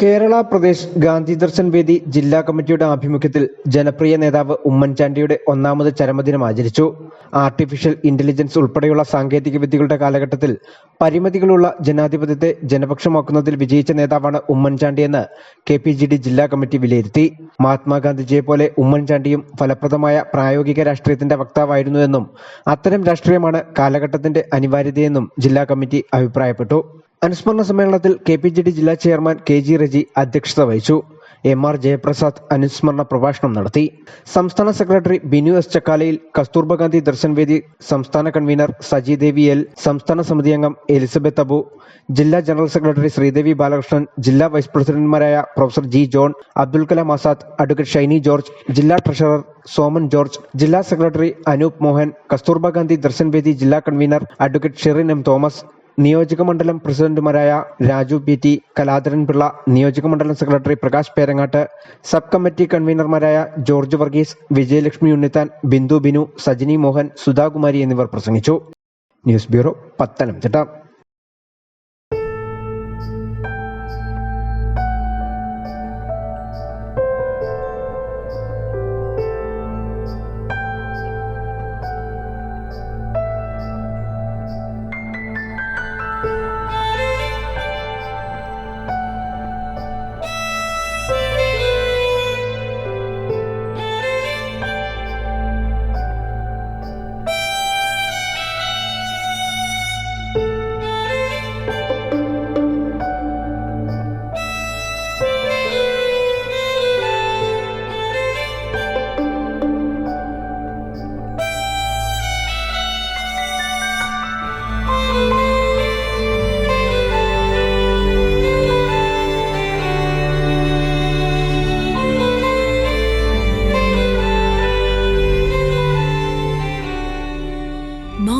കേരള പ്രദേശ് ഗാന്ധി ദർശൻ വേദി ജില്ലാ കമ്മിറ്റിയുടെ ആഭിമുഖ്യത്തിൽ ജനപ്രിയ നേതാവ് ഉമ്മൻചാണ്ടിയുടെ ഒന്നാമത് ചരമദിനം ആചരിച്ചു. ആർട്ടിഫിഷ്യൽ ഇന്റലിജൻസ് ഉൾപ്പെടെയുള്ള സാങ്കേതിക വിദ്യകളുടെ കാലഘട്ടത്തിൽ പരിമിതികളുള്ള ജനാധിപത്യത്തെ ജനപക്ഷമാക്കുന്നതിൽ വിജയിച്ച നേതാവാണ് ഉമ്മൻചാണ്ടിയെന്ന് കെ പി ജി ഡി ജില്ലാ കമ്മിറ്റി വിലയിരുത്തി. മഹാത്മാഗാന്ധിജിയെ പോലെ ഉമ്മൻചാണ്ടിയും ഫലപ്രദമായ പ്രായോഗിക രാഷ്ട്രീയത്തിന്റെ വക്താവായിരുന്നുവെന്നും അത്തരം രാഷ്ട്രീയമാണ് കാലഘട്ടത്തിന്റെ അനിവാര്യതയെന്നും ജില്ലാ കമ്മിറ്റി അഭിപ്രായപ്പെട്ടു. അനുസ്മരണ സമ്മേളനത്തിൽ കെ പി ജി ഡി ജില്ലാ ചെയർമാൻ കെ ജി റജി അധ്യക്ഷത വഹിച്ചു. എം ആർ ജയപ്രസാദ് അനുസ്മരണ പ്രഭാഷണം നടത്തി. സംസ്ഥാന സെക്രട്ടറി ബിനു എസ് ചക്കാലയിൽ കസ്തൂർബ ഗാന്ധി ദർശൻ വേദി സംസ്ഥാന കൺവീനർ സജി ദേവി എൽ സംസ്ഥാന സമിതി അംഗം എലിസബത്ത് അബു ജില്ലാ ജനറൽ സെക്രട്ടറി ശ്രീദേവി ബാലകൃഷ്ണൻ ജില്ലാ വൈസ് പ്രസിഡന്റുമാരായ professor G John Abdul Kalam Azad advocate Shiny George ജില്ലാ ട്രഷറർ സോമൻ ജോർജ് ജില്ലാ സെക്രട്ടറി അനൂപ് മോഹൻ കസ്തൂർബ ഗാന്ധി ദർശൻ വേദി ജില്ലാ convener advocate Sherin M Thomas നിയോജക മണ്ഡലം പ്രസിഡന്റുമാരായ രാജു പി ടി കലാധരൻ പിള്ള നിയോജക മണ്ഡലം secretary Prakash Perangattu sub committee കൺവീനർമാരായ George Varghese Vijayalakshmi Unnithan Bindu Binu Sajini Mohan Sudhakumari എന്നിവർ പ്രസംഗിച്ചു. News bureau Pathanamthitta.